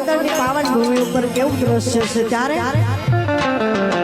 પોરબંદરની પાવન ભૂમિ ઉપર કેવું દ્રશ્ય છે ત્યારે?